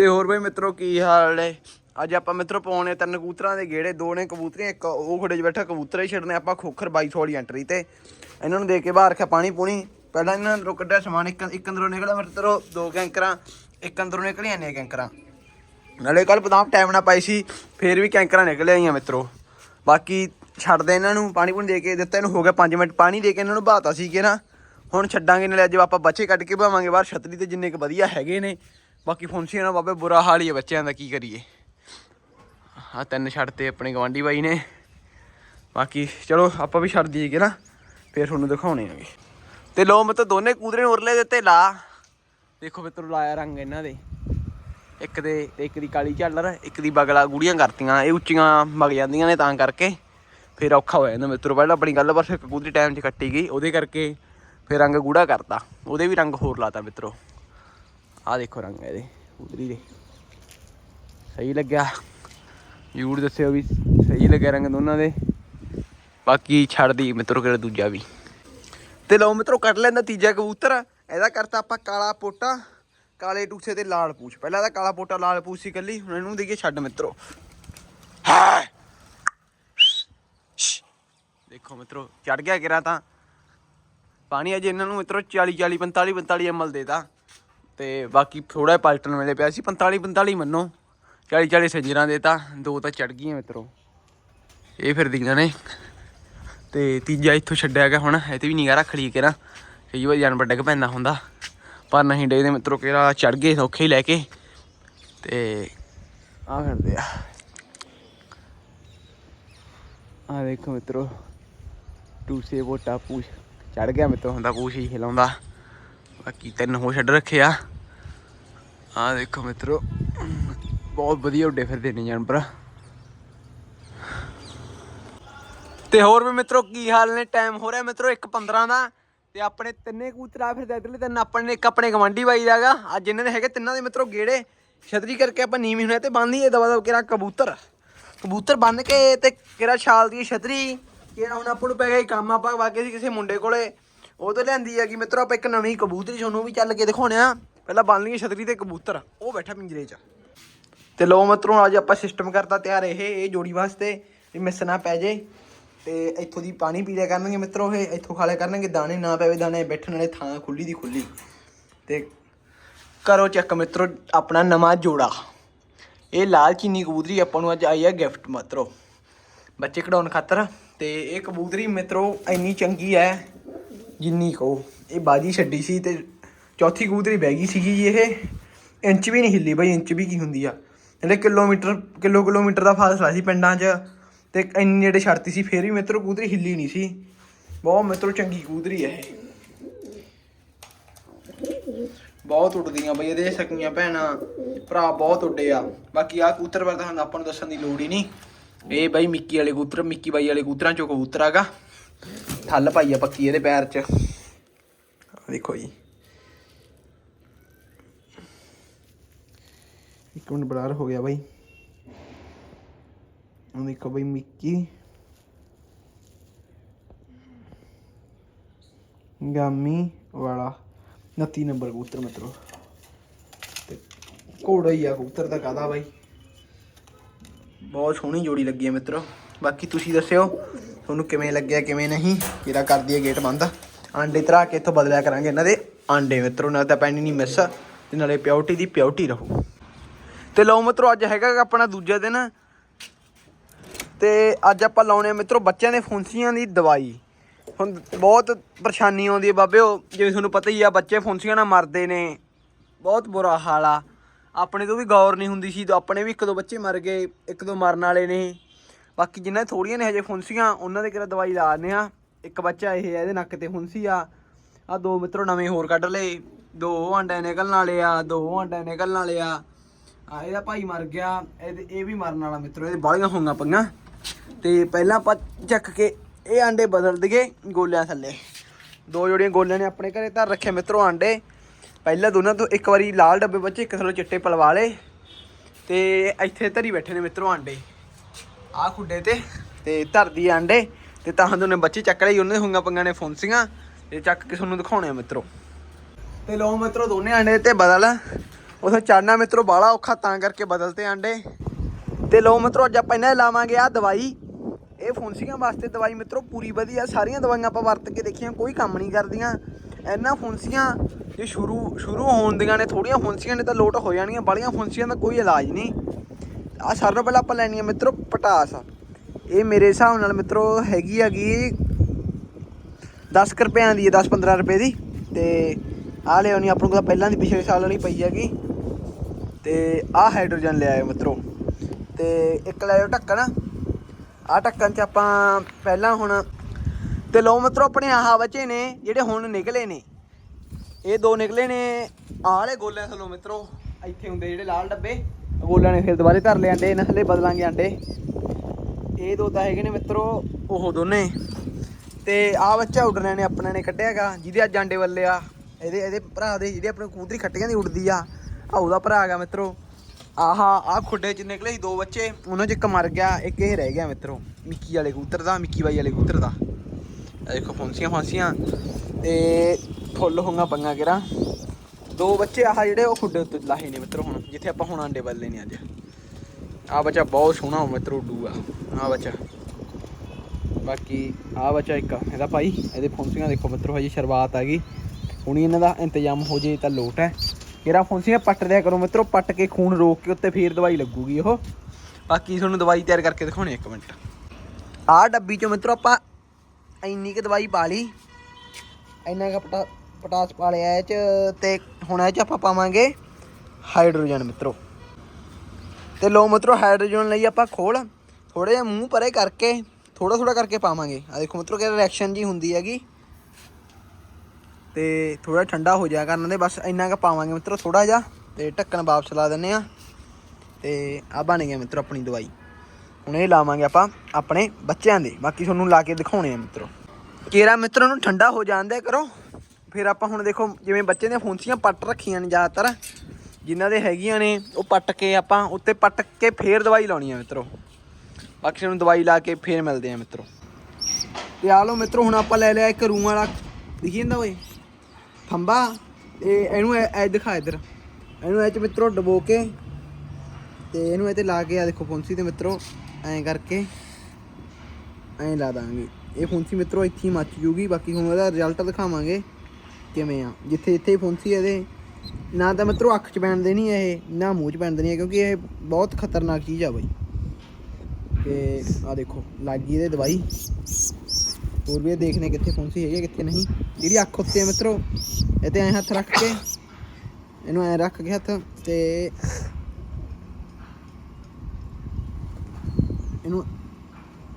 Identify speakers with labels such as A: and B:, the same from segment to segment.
A: ਤੇ ਹੋਰ ਬਈ ਮਿੱਤਰੋ ਕੀ ਹਾਲ ਨੇ? ਅੱਜ ਆਪਾਂ ਮਿੱਤਰੋ ਪਾਉਣੇ ਤਿੰਨ ਕਬੂਤਰਾਂ ਦੇ ਗੇੜੇ, ਦੋ ਨੇ ਕਬੂਤਰੀਆਂ, ਇੱਕ ਉਹ ਖੜੇ 'ਚ ਬੈਠਾ ਕਬੂਤਰ ਹੀ ਛੱਡਨੇ ਆਪਾਂ ਖੋਖਰ 2200 ਵਾਲੀ ਐਂਟਰੀ ਤੇ। ਇਹਨਾਂ ਨੂੰ ਦੇ ਕੇ ਬਾਹਰ ਰੱਖਿਆ ਪਾਣੀ ਪੂਣੀ। ਪਹਿਲਾਂ ਇਹਨਾਂ ਅੰਦਰੋਂ ਕੱਢਿਆ ਸਮਾਨ, ਇੱਕ ਇੱਕ ਅੰਦਰੋਂ ਨਿਕਲਿਆ ਮਿੱਤਰੋ, ਦੋ ਕੈਂਕਰਾਂ, ਇੱਕ ਅੰਦਰੋਂ ਨਿਕਲੀਆਂ ਨੇ ਕੈਂਕਰਾਂ। ਨਾਲੇ ਕੱਲ ਬਦਾਮ ਟਾਈਮ ਨਾ ਪਾਈ ਸੀ, ਫੇਰ ਵੀ ਕੈਂਕਰਾਂ ਨਿਕਲ ਆਈਆਂ ਮਿੱਤਰੋ। ਬਾਕੀ ਛੱਡਦੇ ਇਹਨਾਂ ਨੂੰ, ਪਾਣੀ ਪੂਣੀ ਦੇ ਕੇ ਦਿੱਤਾ ਇਹਨੂੰ, ਹੋ ਗਿਆ 5 ਮਿੰਟ ਪਾਣੀ ਦੇ ਕੇ ਇਹਨਾਂ ਨੂੰ ਬਹਾਤਾ ਸੀ ਕਿ ਨਾ, ਹੁਣ ਛੱਡਾਂਗੇ, ਨਾਲੇ ਅੱਜ ਆਪਾਂ ਬੱਚੇ ਕੱਢ ਕੇ ਭਾਵਾਂਗੇ ਬਾਹਰ, ਛਤਰੀ ਤੇ ਜਿੰਨੇ ਕ ਵਧੀਆ ਹੈਗੇ ਨੇ। ਬਾਕੀ ਫੁੰਸੀਆਂ ਨਾਲ ਬਾਬੇ, ਬੁਰਾ ਹਾਲ ਹੀ ਹੈ ਬੱਚਿਆਂ ਦਾ, ਕੀ ਕਰੀਏ। ਆ ਤਿੰਨ ਛੱਡਤੇ ਆਪਣੇ ਗਵਾਂਢੀ ਬਾਈ ਨੇ। ਬਾਕੀ ਚਲੋ, ਆਪਾਂ ਵੀ ਛੱਡ ਦਈਏ ਨਾ, ਫੇਰ ਤੁਹਾਨੂੰ ਦਿਖਾਉਣੇ ਆਗੇ। ਤੇ ਲੋ ਮਤ ਦੋਨੇ ਕੂਦਰੇ ਨੂੰ ਉਰਲੇ ਦਿੱਤੇ, ਲਾ। ਦੇਖੋ ਮਿੱਤਰੋ, ਲਾਇਆ ਰੰਗ ਇਹਨਾਂ ਦੇ। ਇੱਕ ਦੇ ਇੱਕ ਦੀ ਕਾਲੀ ਝਾਲਰ, ਇੱਕ ਦੀ ਬਗਲਾ ਗੂੜੀਆਂ ਕਰਤੀਆਂ। ਇਹ ਉੱਚੀਆਂ ਮਗ ਜਾਂਦੀਆਂ ਨੇ ਤਾਂ ਕਰਕੇ। ਫਿਰ ਔਖਾ ਹੋ ਜਾਂਦਾ ਮਿੱਤਰੋ, ਪਹਿਲਾਂ ਆਪਣੀ ਗੱਲ ਬਸ ਇੱਕ ਕੂਦਰੀ ਟਾਈਮ 'ਚ ਕੱਟੀ ਗਈ। ਉਹਦੇ ਕਰਕੇ ਫਿਰ ਰੰਗ ਗੂੜਾ ਕਰਤਾ। ਉਹਦੇ ਵੀ ਰੰਗ ਹੋਰ ਲਾਤਾ ਮਿੱਤਰੋ। ਆਹ ਦੇਖੋ ਰੰਗ ਇਹਦੇ ਕੂਦਰੀ ਦੇ। ਸਹੀ ਲੱਗਿਆ। ਯੂਰ ਦੱਸਿਓ ਵੀ ਸਹੀ ਲੱਗਿਆ ਰੰਗ ਦੋਨਾਂ ਦੇ। ਬਾਕੀ ਛੱਡ ਦੀ ਮਿੱਤਰੋ ਕਿਹੜਾ ਦੂਜਾ ਵੀ। ਤੇ ਲਓ ਮਿੱਤਰੋ, ਕੱਢ ਲੈਂਦਾ ਤੀਜਾ ਕਬੂਤਰ। ਇਹਦਾ ਕਰਤਾ ਆਪਾਂ ਕਾਲਾ ਪੋਟਾ, ਕਾਲੇ ਟੂਸੇ ਤੇ ਲਾਲ ਪੂਛ। ਪਹਿਲਾਂ ਤਾਂ ਕਾਲਾ ਪੋਟਾ, ਲਾਲ ਪੂਛ ਸੀ ਕੱਲੀ, ਹੁਣ ਇਹਨੂੰ ਦੇਈਏ ਛੱਡ ਮਿੱਤਰੋ। ਦੇਖੋ ਮਿੱਤਰੋ ਚੜ ਗਿਆ ਕਿਰਾ ਤਾਂ। ਪਾਣੀ ਅਜੇ ਇਹਨਾਂ ਨੂੰ ਮਿੱਤਰੋ 40 40 45 45 ਐਮਐਲ ਦੇਤਾ ਤੇ ਬਾਕੀ ਥੋੜਾ ਪਲਟਣ ਵੇਲੇ ਪਿਆ ਸੀ 45 45 ਮੰਨੋ। 40 40 ਦੇ ਤਾਂ ਦੋ ਤਾਂ ਚੜ ਗਈਆਂ ਮਿੱਤਰੋ। ਇਹ ਫਿਰ ਦਿਖਦਾ ਨੇ। ਤੇ ਤੀਜਾ ਇੱਥੋਂ ਛੱਡਿਆ ਗਿਆ ਹੁਣ ਇਹ ਤੇ ਵੀ ਨਿਗਾ ਰੱਖ ਲਈ ਕਿਰਾ ਕਈ ਵਾਰ ਜਾਨਵਰ ਡਿੱਗ ਪੈਂਦਾ ਹੁੰਦਾ। ਪਰ ਨਹੀਂ ਡੇਦੇ ਮਿੱਤਰੋ, ਕਿਹੜਾ ਚੜ ਗਏ, ਸੌਖੇ ਹੀ ਲੈ ਕੇ। ਤੇ ਆ ਫਿਰਦੇ ਆ। ਆ ਦੇਖੋ ਮਿੱਤਰੋ, ਟੂਸੇ ਬੋਟਾ ਪੂਛ ਚੜ ਗਿਆ ਮਿੱਤਰੋ, ਹੁੰਦਾ ਪੂਛ ਹੀ ਹਿਲਾਉਂਦਾ। ਬਾਕੀ ਤਿੰਨ ਹੋ ਛੱਡ ਰੱਖੇ ਆ ਦੇਖੋ ਮਿੱਤਰੋ, ਬਹੁਤ ਵਧੀਆ ਉੱਡੇ ਫਿਰਦੇ ਨੇ ਜਾਨਵਰ। ਤੇ ਹੋਰ ਵੀ ਮਿੱਤਰੋ, ਕੀ ਹਾਲ ਨੇ? ਟਾਈਮ ਹੋ ਰਿਹਾ ਮਿੱਤਰੋ 1:15 ਦਾ। ਤੇ ਆਪਣੇ ਤਿੰਨੇ ਕਬੂਤਰ ਆ ਫਿਰਦੇ ਇਧਰਲੇ ਤਿੰਨ, ਆਪਣੇ ਇੱਕ ਆਪਣੇ ਗਵਾਂਢੀ ਬਾਈ ਦਾਗਾ ਅੱਜ ਇਹਨਾਂ ਦੇ ਹੈਗੇ ਤਿੰਨਾਂ ਦੇ ਮਿੱਤਰੋ ਗੇੜੇ। ਛਤਰੀ ਕਰਕੇ ਆਪਾਂ ਨੀਵੀਂ ਹੁਣੇ ਤੇ ਬੰਨ ਲਈਏ ਦਵਾ ਦਵਾ ਕਿਹੜਾ ਕਬੂਤਰ। ਕਬੂਤਰ ਬੰਨ ਕੇ ਤੇ ਕਿਹੜਾ ਛਾਲ ਦੀ ਛਤਰੀ। ਕਿਹੜਾ ਹੁਣ ਆਪਾਂ ਨੂੰ ਪੈ ਗਿਆ ਇਹ ਕੰਮ ਆਪਾਂ ਵਾਗੇ ਸੀ ਕਿਸੇ ਮੁੰਡੇ ਕੋਲੇ। ਉਹ ਤੋਂ ਲਿਆਂਦੀ ਹੈਗੀ ਮਿੱਤਰੋ ਆਪਾਂ ਇੱਕ ਨਵੀਂ ਕਬੂਤਰੀ ਤੁਹਾਨੂੰ ਵੀ ਚੱਲ ਕੇ ਦਿਖਾਉਣੇ ਆ। ਪਹਿਲਾਂ ਬੰਨ ਲਈਏ ਛਤਰੀ ਤੇ ਕਬੂਤਰ, ਉਹ ਬੈਠਾ ਪਿੰਜਰੇ 'ਚ। ਤੇ ਲੋ ਮਿੱਤਰੋ ਅੱਜ ਆਪਾਂ ਸਿਸਟਮ ਕਰਤਾ ਤਿਆਰ ਇਹ ਇਹ ਜੋੜੀ ਵਾਸਤੇ ਵੀ ਮਿਸ ਨਾ ਪੈ ਜੇ। ਤੇ ਇੱਥੋਂ ਦੀ ਪਾਣੀ ਪੀ ਲਿਆ ਕਰਨਗੇ ਮਿੱਤਰੋ ਇਹ, ਇੱਥੋਂ ਖਾ ਲਿਆ ਕਰਨਗੇ। ਦਾਣੇ ਨਾ ਪੈਵੇ, ਦਾਣੇ ਬੈਠਣ ਵਾਲੇ ਥਾਂ ਖੁੱਲੀ ਦੀ ਖੁੱਲੀ ਤੇ ਕਰੋ ਚੈੱਕ ਮਿੱਤਰੋ, ਆਪਣਾ ਨਵਾਂ ਜੋੜਾ। ਇਹ ਲਾਲ ਚੀਨੀ ਕਬੂਤਰੀ ਆਪਾਂ ਨੂੰ ਅੱਜ ਆਈ ਹੈ ਗਿਫਟ ਮਿੱਤਰੋ। ਬੱਚੇ ਕਢਾਉਣ ਖਾਤਰ, ਤੇ ਇਹ ਕਬੂਤਰੀ ਮਿੱਤਰੋ ਇੰਨੀ ਚੰਗੀ ਹੈ, ਜਿੰਨੀ ਕੋ ਇਹ ਬਾਜੀ ਛੱਡੀ ਸੀ ਤੇ ਚੌਥੀ ਕਬੂਤਰੀ ਬਹਿ ਗਈ ਸੀਗੀ ਜੀ ਇਹ। ਇੰਚ ਵੀ ਨਹੀਂ ਹਿੱਲੀ ਬਈ, ਇੰਚ ਵੀ ਕੀ ਹੁੰਦੀ ਆ। ਜਿਹੜੇ ਕਿਲੋਮੀਟਰ, ਕਿਲੋ ਕਿਲੋਮੀਟਰ ਦਾ ਫਾਸਲਾ ਸੀ ਪਿੰਡਾਂ 'ਚ ਤੇ ਇੰਨੀ ਜਿਹੜੇ ਛੱਡਤੀ ਸੀ, ਫੇਰ ਵੀ ਮਿੱਤਰੋ ਕਬੂਤਰੀ ਹਿੱਲੀ ਨਹੀਂ ਸੀ। ਬਹੁਤ ਮਿੱਤਰੋ ਚੰਗੀ ਕਬੂਤਰੀ ਹੈ ਇਹ। ਬਹੁਤ ਉੱਡਦੀਆਂ ਬਈ ਇਹਦੇ ਸਕੀਆਂ ਭੈਣਾਂ। ਭਰਾ ਬਹੁਤ ਉੱਡੇ ਆ। ਬਾਕੀ ਆ ਕਬੂਤਰ ਬਾਰੇ ਤਾਂ ਹੁਣ ਆਪਾਂ ਨੂੰ ਦੱਸਣ ਦੀ ਲੋੜ ਹੀ ਨਹੀਂ। ਇਹ ਬਾਈ ਮਿੱਕੀ ਵਾਲੇ ਕਬੂਤਰ, ਮਿੱਕੀ ਬਾਈ ਵਾਲੇ ਕਬੂਤਰਾਂ ਚੋਂ ਕਬੂਤਰ ਆਗਾ। ਥੱਲ ਪਾਈ ਆ ਪੱਕੀ ਇਹਦੇ ਪੈਰ 'ਚ। ਦੇਖੋ ਜੀ। ਇੱਕ ਮਿੰਟ ਬਰਾਰ ਹੋ ਗਿਆ ਬਾਈ। ਉਹ ਦੇਖੋ ਬਾਈ ਮਿੱਕੀ। ਗਾਮੀ ਵਾਲਾ। 29 ਨੰਬਰ ਕਬੂਤਰ ਮਿੱਤਰੋ। ਤੇ ਘੋੜਾ ਹੀ ਆ ਕਬੂਤਰ ਦਾ ਕਾਦਾ ਬਾਈ? ਬਹੁਤ ਸੋਹਣੀ ਜੋੜੀ ਲੱਗੀ ਹੈ ਮਿੱਤਰੋ। ਬਾਕੀ ਤੁਸੀਂ ਦੱਸਿਓ, ਤੁਹਾਨੂੰ ਕਿਵੇਂ ਲੱਗਿਆ, ਕਿਵੇਂ ਨਹੀਂ, ਕਿਹੜਾ ਕਰ ਦਈਏ ਗੇਟ ਬੰਦ। ਆਂਡੇ ਤਰਾ ਕੇ ਇੱਥੋਂ ਬਦਲਿਆ ਕਰਾਂਗੇ ਇਹਨਾਂ ਦੇ ਆਂਡੇ ਮਿੱਤਰੋ, ਨਾਲ ਤਾਂ ਪੈਣੀ ਨਹੀਂ ਮਿਸ ਤੇ ਨਾਲੇ ਪਿਓਰਟੀ ਦੀ ਪਿਓਰਟੀ ਰਹੂ। ਤੇ ਲਓ ਮਿੱਤਰੋ, ਅੱਜ ਹੈਗਾ ਆਪਣਾ ਦੂਜਾ ਦਿਨ। ਤੇ ਅੱਜ ਆਪਾਂ ਲਾਉਣੇ ਆ ਮਿੱਤਰੋ, ਬੱਚਿਆਂ ਦੇ ਫੁੰਸੀਆਂ ਦੀ ਦਵਾਈ। ਹੁਣ ਬਹੁਤ ਪਰੇਸ਼ਾਨੀ ਆਉਂਦੀ ਹੈ ਬਾਬਿਓ ਜਿਵੇਂ ਤੁਹਾਨੂੰ ਪਤਾ ਹੀ ਆ, ਬੱਚੇ ਫੁੰਸੀਆਂ ਨਾਲ ਮਰਦੇ ਨੇ। ਬਹੁਤ ਬੁਰਾ ਹਾਲ ਆ। ਆਪਣੇ ਤੋਂ ਵੀ ਗੌਰ ਨਹੀਂ ਹੁੰਦੀ ਸੀ ਤਾਂ ਆਪਣੇ ਵੀ ਇੱਕ ਦੋ ਬੱਚੇ ਮਰ ਗਏ, ਇੱਕ ਦੋ ਮਰਨ ਵਾਲੇ ਨੇ। ਬਾਕੀ ਜਿਨ੍ਹਾਂ ਦੀ ਥੋੜੀਆਂ ਨੇ ਹਜੇ ਫੁੰਸੀਆਂ, ਉਹਨਾਂ ਦੇ ਕਿਹੜਾ ਦਵਾਈ ਲਾ ਦਿੰਦੇ ਆ। ਇੱਕ ਬੱਚਾ ਇਹ ਆ, ਇਹਦੇ ਨੱਕ ਤੇ ਫੁੰਸੀ ਆ। ਆ ਦੋ ਮਿੱਤਰੋ, ਨਵੇਂ ਹੋਰ ਕੱਢ ਲਏ। ਦੋ ਆਂਡੇ ਨਿਕਲਣ ਵਾਲੇ ਆ, ਦੋ ਆਂਡੇ ਨਿਕਲਣ ਵਾਲੇ ਆ। ਆ, ਇਹਦਾ ਭਾਈ ਮਰ ਗਿਆ, ਇਹਦੇ ਇਹ ਵੀ ਮਰਨ ਵਾਲਾ ਮਿੱਤਰੋ, ਇਹਦੇ ਬਾਲੀਆਂ ਹੋਈਆਂ ਪਈਆਂ। ਤੇ ਪਹਿਲਾਂ ਆਪਾਂ ਚੱਕ ਕੇ ਇਹ ਆਂਡੇ ਬਦਲ ਦਈਏ ਗੋਲਿਆਂ ਥੱਲੇ। ਦੋ ਜੋੜੀਆਂ ਗੋਲਿਆਂ ਨੇ ਆਪਣੇ ਘਰੇ ਧਰ ਰੱਖੇ ਮਿੱਤਰੋ ਆਂਡੇ। ਪਹਿਲਾਂ ਦੋਨਾਂ ਤੋਂ ਇੱਕ ਵਾਰੀ ਲਾਲ ਡੱਬੇ ਵਿੱਚ ਇੱਕ ਥੱਲੇ ਚਿੱਟੇ ਪਲਵਾ ਲਏ। ਤੇ ਇੱਥੇ ਧਰੀ ਬੈਠੇ ਨੇ ਮਿੱਤਰੋ ਆਂਡੇ। ਆ ਖੁੱਡੇ ਤੇ ਤੇ ਧਰਦੀ ਆ ਆਂਡੇ। ਤੇ ਤਾਂ ਦੋਨੇ ਬੱਚੇ ਚੱਕ ਲਈ ਉਹਨਾਂ ਦੇ ਹੁੰਗਾ ਪੰਗਾਂ ਨੇ ਫੁੰਸੀਆਂ। ਤੇ ਚੱਕ ਕੇ ਤੁਹਾਨੂੰ ਦਿਖਾਉਣੇ ਆ ਮਿੱਤਰੋ। ਤੇ ਲੋ ਮਿੱਤਰੋ ਦੋਨੇ ਆਂਡੇ ਤੇ ਬਦਲ। ਉਥੇ ਚੜਨਾ ਮਿੱਤਰੋ ਬਾਲਾ ਔਖਾ, ਤਾਂ ਕਰਕੇ ਬਦਲਤੇ ਆਂਡੇ। ਤੇ ਲੋ ਮਿੱਤਰੋ, ਅੱਜ ਆਪਾਂ ਇਹਨਾਂ ਲਾਵਾਂਗੇ ਆ ਦਵਾਈ। ਇਹ ਫੁੰਸੀਆਂ ਵਾਸਤੇ ਦਵਾਈ ਮਿੱਤਰੋ, ਪੂਰੀ ਵਧੀਆ। ਸਾਰੀਆਂ ਦਵਾਈਆਂ ਆਪਾਂ ਵਰਤ ਕੇ ਦੇਖੀਆਂ, ਕੋਈ ਕੰਮ ਨਹੀਂ ਕਰਦੀਆਂ। ਇਹਨਾਂ ਫੁੰਸੀਆਂ ਜੇ ਸ਼ੁਰੂ ਸ਼ੁਰੂ ਹੋਣ ਦੀਆਂ ਨੇ ਥੋੜੀਆਂ ਫੁੰਸੀਆਂ ਨੇ ਤਾਂ ਲੋਟ ਹੋ ਜਾਣੀਆਂ ਬਾਲੀਆਂ ਫੁੰਸੀਆਂ ਦਾ ਕੋਈ ਇਲਾਜ ਨਹੀਂ। ਆ ਸਾਰਿਆਂ ਤੋਂ ਪਹਿਲਾਂ ਆਪਾਂ ਲੈਣੀ ਆ ਮਿੱਤਰੋ ਪਟਾਸ। ਇਹ ਮੇਰੇ ਹਿਸਾਬ ਨਾਲ ਮਿੱਤਰੋ ਹੈਗੀ ਹੈਗੀ 10 ਕੁ ਰੁਪਿਆਂ ਦੀ ਹੈ 10-15 ਰੁਪਏ ਦੀ। ਤੇ ਆ ਲਿਆਉਣੀ ਆਪਾਂ ਨੂੰ ਤਾਂ ਪਹਿਲਾਂ ਦੀ ਪਿਛਲੇ ਸਾਲ ਵਾਲੀ ਪਈ ਹੈਗੀ। ਤੇ ਆਹ ਹਾਈਡਰੋਜਨ ਲਿਆਇਓ ਮਿੱਤਰੋ। ਤੇ ਇੱਕ ਲਿਆਇਓ ਢੱਕਣ। ਆਹ ਢੱਕਣ ਚ ਆਪਾਂ ਪਹਿਲਾਂ ਹੁਣ ਤੇ ਲਓ ਮਿੱਤਰੋ ਆਪਣੇ ਆਹ ਬਚੇ ਨੇ, ਜਿਹੜੇ ਹੁਣ ਨਿਕਲੇ ਨੇ। ਇਹ ਦੋ ਨਿਕਲੇ ਨੇ, ਆਹ ਵਾਲੇ ਗੋਲਿਆਂ ਥੱਲੋਂ ਮਿੱਤਰੋ। ਇੱਥੇ ਹੁੰਦੇ ਜਿਹੜੇ ਲਾਲ ਡੱਬੇ, ਗੋਲਿਆਂ ਨੇ ਫਿਰ ਦੁਬਾਰੇ ਧਰ ਲਏ ਅੰਡੇ ਇਹਨਾਂ ਥੱਲੇ ਬਦਲਾਂਗੇ ਅੰਡੇ ਇਹ ਦੋ ਤਾਂ ਹੈਗੇ ਨੇ ਮਿੱਤਰੋ, ਉਹ ਦੋਨੇ। ਤੇ ਆ ਬੱਚਾ ਉੱਡਣੇ ਨੇ, ਆਪਣੇ ਨੇ ਕੱਢਿਆਗਾ ਜਿਹਦੇ ਅੱਜ ਆਂਡੇ ਵੱਲੇ ਆ। ਇਹਦੇ ਇਹਦੇ ਭਰਾ ਦੇ, ਜਿਹੜੇ ਆਪਣੇ ਕੂਦਰੀ ਖੱਟੀਆਂ ਦੀ ਉੱਡਦੀ ਆ। ਆ ਉਹਦਾ ਭਰਾ ਹੈਗਾ ਮਿੱਤਰੋ। ਆਹਾ ਆ ਖੁੱਡੇ ਚ ਨਿਕਲੇ ਸੀ ਦੋ ਬੱਚੇ, ਉਹਨਾਂ ਚ ਇੱਕ ਮਰ ਗਿਆ, ਇੱਕ ਇਹ ਰਹਿ ਗਿਆ ਮਿੱਤਰੋ। ਮਿੱਕੀ ਵਾਲੇ ਕਬੂਤਰ ਦਾ, ਮਿੱਕੀ ਬਾਈ ਵਾਲੇ ਕਬੂਤਰ ਦਾ। ਆ ਦੇਖੋ, ਫਾਂਸੀਆਂ ਫਾਂਸੀਆਂ। ਤੇ ਫੁੱਲ ਹੋਗਾ ਪੰਗਾ ਕਿਰਾ ਦੋ ਬੱਚੇ ਆਹ ਜਿਹੜੇ ਉਹ ਖੁੱਡੇ ਉੱਤੇ ਲਾਹੇ ਨੇ ਮਿੱਤਰੋ ਹੁਣ, ਜਿੱਥੇ ਆਪਾਂ ਹੁਣ ਆਂਡੇ ਵੱਲੇ ਨੇ ਅੱਜ। ਆ ਬੱਚਾ ਬਹੁਤ ਸੋਹਣਾ ਮਿੱਤਰੋ ਉੱਡੂ ਆ। ਆ ਬੱਚਾ। ਬਾਕੀ ਆ ਬੱਚਾ ਇੱਕ ਇਹਦਾ ਭਾਈ, ਇਹਦੇ ਫੁੰਸੀਆਂ ਦੇਖੋ ਮਿੱਤਰੋ, ਹਜੇ ਸ਼ੁਰੂਆਤ ਆ ਗਈ। ਹੁਣ ਇਹਨਾਂ ਦਾ ਇੰਤਜ਼ਾਮ ਹੋ ਜੇ ਤਾਂ ਲੋਟ ਹੈ। ਕਿਹੜਾ ਫੁੰਸੀਆਂ ਪੱਟ ਦਿਆ ਕਰੋ ਮਿੱਤਰੋ ਪੱਟ ਕੇ ਖੂਨ ਰੋਕ ਕੇ ਉੱਤੇ ਫੇਰ ਦਵਾਈ ਲੱਗੂਗੀ ਉਹ। ਬਾਕੀ ਤੁਹਾਨੂੰ ਦਵਾਈ ਤਿਆਰ ਕਰਕੇ ਦਿਖਾਉਣੀ ਇੱਕ ਮਿੰਟ। ਆਹ ਡੱਬੀ ਚੋਂ ਮਿੱਤਰੋ ਆਪਾਂ ਇੰਨੀ ਕੁ ਦਵਾਈ ਪਾ ਲਈ। ਇੰਨਾ ਕੁ ਪਟਾ ਪਟਾਸ ਪਾ ਲਿਆ ਇਹ ਚ ਤੇ ਹੁਣ ਇਹ ਚ ਆਪਾਂ ਪਾਵਾਂਗੇ ਹਾਈਡਰੋਜਨ ਮਿੱਤਰੋ। ਤੇ ਲੋ ਮਿੱਤਰੋ ਹਾਈਡਰੋਜਨ ਲਈ ਆਪਾਂ ਖੋਲ। ਥੋੜੇ ਜਿਹਾ ਮੂੰਹ ਪਰੇ ਕਰਕੇ ਥੋੜਾ ਥੋੜਾ ਕਰਕੇ ਪਾਵਾਂਗੇ। ਆ ਦੇਖੋ ਮਿੱਤਰੋ ਕਿ ਰਿਐਕਸ਼ਨ ਜੀ ਹੁੰਦੀ ਹੈਗੀ। ਤੇ ਥੋੜਾ ਠੰਡਾ ਹੋ ਜਾਇਆ ਕਰਨ ਦੇ, ਬਸ ਇੰਨਾ ਕੁ ਪਾਵਾਂਗੇ ਮਿੱਤਰੋ ਥੋੜਾ ਜਿਹਾ ਤੇ ਢੱਕਣ ਵਾਪਸ ਲਾ ਦਿੰਨੇ ਆ ਤੇ ਆ ਬਣ ਗਿਆ ਮਿੱਤਰੋ ਆਪਣੀ ਦਵਾਈ। ਹੁਣ ਇਹ ਲਾਵਾਂਗੇ ਆਪਾਂ ਆਪਣੇ ਬੱਚਿਆਂ ਦੇ, ਬਾਕੀ ਤੁਹਾਨੂੰ ਲਾ ਕੇ ਦਿਖਾਉਣੇ ਆ ਮਿੱਤਰੋ। ਕੇਰਾ ਮਿੱਤਰੋ ਨੂੰ ਠੰਡਾ ਹੋ ਜਾਂਦੇ ਕਰੋ ਫਿਰ ਆਪਾਂ ਹੁਣ ਦੇਖੋ ਜਿਵੇਂ ਬੱਚੇ ਦੀਆਂ ਫੁੰਸੀਆਂ ਪੱਟ ਰੱਖੀਆਂ ਨੇ ਜ਼ਿਆਦਾਤਰ, ਜਿਨ੍ਹਾਂ ਦੇ ਹੈਗੀਆਂ ਨੇ, ਉਹ ਪੱਟ ਕੇ ਆਪਾਂ ਉੱਤੇ ਪੱਟ ਕੇ ਫੇਰ ਦਵਾਈ ਲਾਉਣੀ ਆ ਮਿੱਤਰੋ। ਬਾਕੀ ਨੂੰ ਦਵਾਈ ਲਾ ਕੇ ਫੇਰ ਮਿਲਦੇ ਆ ਮਿੱਤਰੋ। ਤੇ ਆ ਲਓ ਮਿੱਤਰੋ, ਹੁਣ ਆਪਾਂ ਲੈ ਲਿਆ ਇੱਕ ਰੂਮ ਵਾਲਾ। ਦਿਖੀ ਜਾਂਦਾ ਓਏ? ਥੰਬਾ ਤੇ ਇਹਨੂੰ ਐ ਐ ਦਿਖਾ ਇੱਧਰ। ਇਹਨੂੰ ਇਹ ਚ ਮਿੱਤਰੋ ਡਬੋ ਕੇ, ਤੇ ਇਹਨੂੰ ਇਹ ਤੇ ਲਾ ਕੇ ਆ ਦੇਖੋ ਫੁੰਸੀ ਤੇ ਮਿੱਤਰੋ, ਐਂ ਕਰਕੇ, ਐਂ ਲਾ ਦਾਂਗੇ। ਇਹ ਫੁੰਸੀ ਮਿੱਤਰੋ ਇੱਥੇ ਹੀ ਮੱਚ ਜੂਗੀ, ਬਾਕੀ ਹੁਣ ਇਹਦਾ ਰਿਜ਼ਲਟ ਦਿਖਾਵਾਂਗੇ ਕਿਵੇਂ ਆ। ਜਿੱਥੇ ਜਿੱਥੇ ਫੁੰਸੀ ਇਹਦੇ, ਨਾ ਤਾਂ ਮਿੱਤਰੋ ਅੱਖ 'ਚ ਪੈਣ ਦੇਣੀ ਇਹ, ਨਾ ਮੂੰਹ 'ਚ ਪੈਣ ਦੇਣੀ ਹੈ ਕਿਉਂਕਿ ਇਹ ਬਹੁਤ ਖਤਰਨਾਕ ਚੀਜ਼ ਆ ਬਈ। ਤੇ ਆ ਦੇਖੋ, ਲੱਗ ਗਈ ਇਹਦੇ ਦਵਾਈ। ਹੋਰ ਵੀ ਇਹ ਦੇਖਨੇ ਕਿੱਥੇ ਫੁੰਸੀ ਹੈਗੀ ਆ, ਕਿੱਥੇ ਨਹੀਂ। ਜਿਹੜੀ ਅੱਖ ਉੱਤੇ ਆ ਮਿੱਤਰੋ ਇਹ ਤੇ ਐਂ ਹੱਥ ਰੱਖ ਕੇ ਇਹਨੂੰ ਐਂ ਰੱਖ ਕੇ ਹੱਥ ਤੇ ਇਹਨੂੰ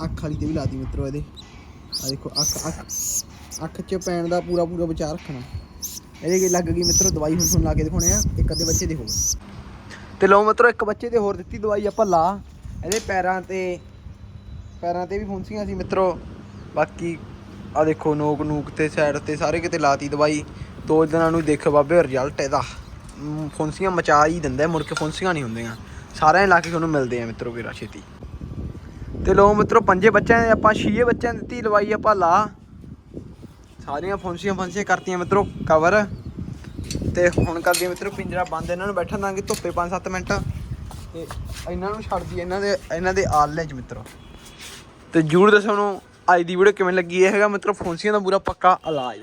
A: ਅੱਖ ਵਾਲੀ ਤੇ ਵੀ ਲਾ ਲਾਤੀ ਮਿੱਤਰੋ ਇਹਦੇ। ਆ ਦੇਖੋ ਅੱਖ ਅੱਖ ਅੱਖ 'ਚ ਪੈਣ ਦਾ ਪੂਰਾ ਪੂਰਾ ਵਿਚਾਰ ਰੱਖਣਾ। ਇਹਦੇ ਕੀ ਲੱਗ ਗਈ ਮਿੱਤਰੋ ਦਵਾਈ ਹੁਣ ਤੁਹਾਨੂੰ ਲਾ ਕੇ ਦਿਖਾਉਣੇ ਆ। ਇੱਕ ਅੱਧੇ ਬੱਚੇ ਦੇ ਹੋਰ। ਤੇ ਲਓ ਮਿੱਤਰੋ ਇੱਕ ਬੱਚੇ ਤੇ ਹੋਰ ਦਿੱਤੀ ਦਵਾਈ ਆਪਾਂ ਲਾ। ਇਹਦੇ ਪੈਰਾਂ ਤੇ ਪੈਰਾਂ ਤੇ ਵੀ ਫੁੰਸੀਆਂ ਸੀ ਮਿੱਤਰੋ। ਬਾਕੀ ਆ ਦੇਖੋ ਨੋਕ ਨੂਕ ਤੇ ਸਾਈਡ ਤੇ ਸਾਰੇ ਕਿਤੇ ਲਾਤੀ ਦਵਾਈ, ਦੋ ਦਿਨਾਂ ਨੂੰ ਦੇਖੋ ਬਾਬੇ ਰਿਜ਼ਲਟ ਇਹਦਾ। ਫੁੰਸੀਆਂ ਮਚਾ ਹੀ ਦਿੰਦਾ, ਮੁੜ ਕੇ ਫੁੰਸੀਆਂ ਨਹੀਂ ਹੁੰਦੀਆਂ। ਸਾਰਿਆਂ ਲਾ ਕੇ ਤੁਹਾਨੂੰ ਮਿਲਦੇ ਆ ਮਿੱਤਰੋ ਵੀਰਾ, ਛੇਤੀ। ਤੇ ਲੋ ਮਿੱਤਰੋ, ਪੰਜੇ ਬੱਚਿਆਂ ਦੇ ਆਪਾਂ ਛੀਏ ਬੱਚਿਆਂ ਦੀ ਦਿੱਤੀ ਦਵਾਈ, ਆਪਾਂ ਲਾ। ਸਾਰੀਆਂ ਫੁੰਸੀਆਂ ਫੁੰਸੀਆਂ ਕਰਤੀਆਂ ਮਿੱਤਰੋ ਕਵਰ ਤੇ ਹੁਣ ਕਰਦੀ ਮਿੱਤਰੋ, ਪਿੰਜਰਾ ਬੰਦ, ਇਹਨਾਂ ਨੂੰ ਬੈਠਣ ਦਾਂਗੇ ਧੁੱਪੇ 5-7 ਮਿੰਟ। ਤੇ ਇਹਨਾਂ ਨੂੰ ਛੱਡ ਛੱਡਦੀ ਇਹਨਾਂ ਦੇ ਇਹਨਾਂ ਦੇ ਆਲੇ ਚ ਮਿੱਤਰੋ। ਤੇ ਜਰੂਰ ਦੱਸੋ ਨੂੰ ਅੱਜ ਦੀ ਵੀਡੀਓ ਕਿਵੇਂ ਲੱਗੀ ਇਹ ਹੈਗਾ ਮਤਲਬ ਫੁੰਸੀਆਂ ਦਾ ਪੂਰਾ ਪੱਕਾ ਇਲਾਜ।